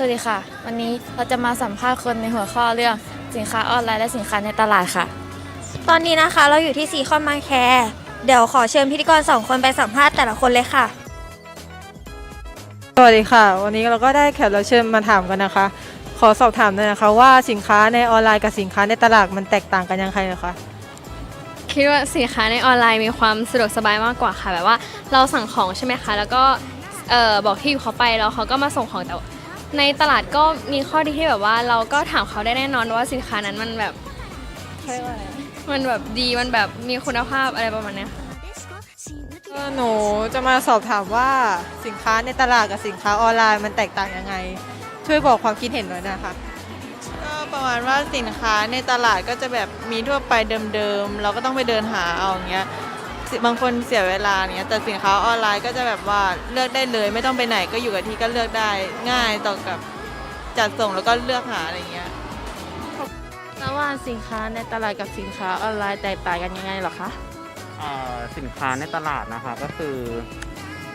สวัสดีค่ะ วันนี้เราจะมาสัมภาษณ์คนในหัวข้อเรื่องสินค้าออนไลน์และสินค้าในตลาดค่ะ ตอนนี้นะคะเราอยู่ที่ซีคอนมาแคร์เดี๋ยวขอเชิญพิธีกรสองคนไปสัมภาษณ์แต่ละคนเลยค่ะ สวัสดีค่ะ วันนี้เราก็ได้แขกรับเชิญมาถามกันนะคะ ขอสอบถามหน่อยนะคะว่าสินค้าในออนไลน์กับสินค้าในตลาดมันแตกต่างกันยังไงนะคะคิดว่าสินค้าในออนไลน์มีความสะดวกสบายมากกว่าค่ะแบบว่าเราสั่งของใช่ไหมคะ แล้วก็เอ่อบอกที่อยู่เขาไปแล้วเขาก็มาส่งของแต่ว่า ในตลาดก็มีข้อดีที่แบบว่าเราก็ถามเขาได้แน่นอนว่าสินค้านั้นมันแบบเขาเรียกว่าอะไรมันแบบดีมันแบบมีคุณภาพอะไรประมาณเนี้ยค่ะก็หนูจะมาสอบถามว่าสินค้าในตลาดกับสินค้าออนไลน์มันแตกต่างยังไง ช่วยบอกความคิดเห็นหน่อยนะคะ ก็ประมาณว่าสินค้าในตลาดก็จะแบบมีทั่วไปเดิมๆ เราก็ต้องไปเดินหาเอาอย่างเงี้ยสิ บางคนเสียเวลาเนี้ยแต่สินค้าออนไลน์ก็จะแบบว่าเลือกได้เลย ไม่ต้องไปไหนก็อยู่กับที่ก็เลือกได้ง่ายต่อกับจัดส่งแล้วก็เลือกหาอะไรเงี้ยระหว่างสินค้าในตลาดกับสินค้าออนไลน์แตกต่างกันยังไงเหรอคะเอ่อสินค้าในตลาดนะคะก็คือ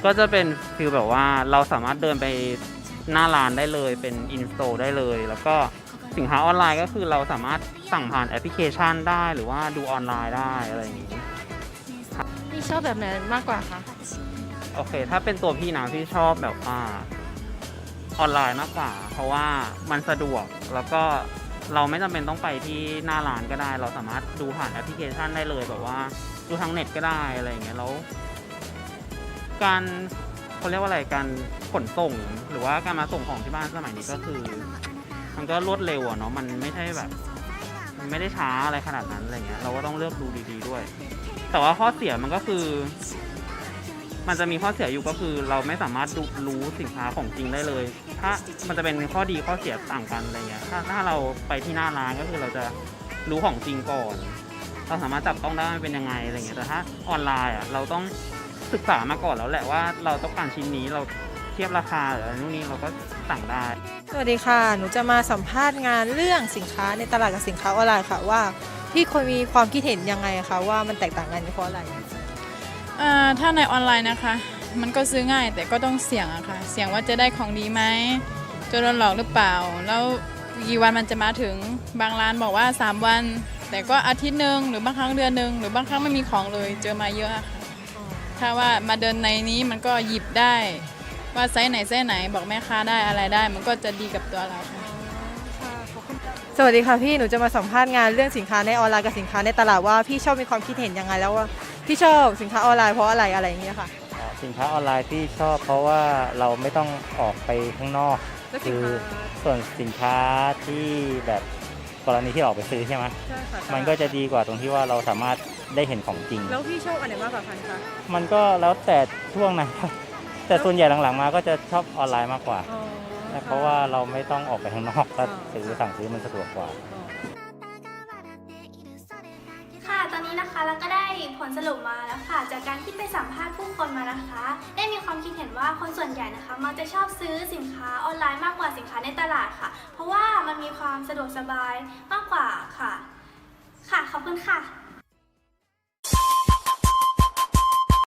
ก็จะเป็นฟิลแบบว่าเราสามารถเดินไปหน้าร้านได้เลยเป็นอินสโตได้เลย แล้วก็สินค้าออนไลน์ก็คือเราสามารถสั่งผ่านแอปพลิเคชันได้หรือว่าดูออนไลน์ได้อะไรอย่างนี้พี่ ชอบแบบไหนมากกว่าคะโอเค ถ้าเป็นตัวพี่นะพี่ชอบแบบว่าออนไลน์มากกว่า เพราะว่ามันสะดวกแล้วก็เราไม่จำเป็นต้องไปที่หน้าร้านก็ได้ เราสามารถดูผ่านแอปพลิเคชันได้เลยแบบว่าดูทางเน็ตก็ได้อะไรอย่างเงี้ยแล้วการเขาเรียกว่าอะไรการขนส่ง หรือว่าการมาส่งของที่บ้านสมัยนี้ก็คือ มันก็รวดเร็วอะเนาะมันไม่ใช่แบบ ไม่ได้ช้าอะไรขนาดนั้นอะไรเงี้ยเราก็ต้องเลือกดูดีๆด้วย แต่ว่าข้อเสียมันก็คือ มันจะมีข้อเสียอยู่ก็คือ เราไม่สามารถดูรู้สินค้าของจริงได้เลย ถ้ามันจะเป็นข้อดีข้อเสียต่างกันอะไรเงี้ยถ้าถ้าเราไปที่หน้าร้านก็คือเราจะรู้ของจริงก่อน เราสามารถจับต้องได้มันเป็นยังไงอะไรเงี้ยแต่ถ้าออนไลน์อะเราต้องศึกษามาก่อนแล้วแหละว่าเราต้องการชิ้นนี้เราเทียบราคาหรืออะไรนู่นนี่เราก็ สั่งได้ สวัสดีค่ะ หนูจะมาสัมภาษณ์งานเรื่องสินค้าในตลาดกับสินค้าออนไลน์ค่ะว่าพี่คนมีความคิดเห็นยังไงคะว่ามันแตกต่างกันเพราะอะไรอ่าถ้าในออนไลน์นะคะ มันก็ซื้อง่ายแต่ก็ต้องเสี่ยงอะค่ะ เสี่ยงว่าจะได้ของดีไหมจะโดนหลอกหรือเปล่า แล้วกี่วันมันจะมาถึงบางร้านบอกว่า 3 วัน แต่ก็อาทิตย์หนึ่งหรือบางครั้งเดือนหนึ่งหรือบางครั้งไม่มีของเลยเจอมาเยอะอะค่ะถ้าว่ามาเดินในนี้มันก็หยิบได้ ว่าไซส์ไหนไซส์ไหนบอกแม่ค้าได้อะไรได้ มันก็จะดีกับตัวเราค่ะ สวัสดีค่ะพี่หนูจะมาสัมภาษณ์งานเรื่องสินค้าในออนไลน์กับสินค้าในตลาดว่าพี่ชอบมีความคิดเห็นยังไงแล้วว่าพี่ชอบสินค้าออนไลน์เพราะอะไรอะไรอย่างเงี้ยค่ะ สินค้าออนไลน์ที่ชอบเพราะว่าเราไม่ต้องออกไปข้างนอก แล้วสิคืนอค้าส่วนสินค้าที่แบบกรณีที่ออกไปซื้อใช่ไหมใช่ค่ะมันก็จะดีกว่าตรงที่ว่าเราสามารถได้เห็นของจริง แล้วพี่ชอบอันไหนมากกว่ากันคะมันก็แล้วแต่ช่วงนะครับ แต่ส่วนใหญ่หลังๆมาก็จะชอบออนไลน์มากกว่า อ๋อเพราะว่าเราไม่ต้องออกไปข้างนอกก็อ๋อซื้อสั่งซื้อมันสะดวกกว่า ค่ะ ตอนนี้นะคะเราก็ได้ผลสรุปมาแล้วค่ะ จากการที่ไปสัมภาษณ์ผู้คนมานะคะ ได้มีความคิดเห็นว่าคนส่วนใหญ่นะคะมักจะชอบซื้อสินค้าออนไลน์มากกว่าสินค้าในตลาดค่ะ เพราะว่ามันมีความสะดวกสบายมากกว่าค่ะ ค่ะ ขอบคุณค่ะ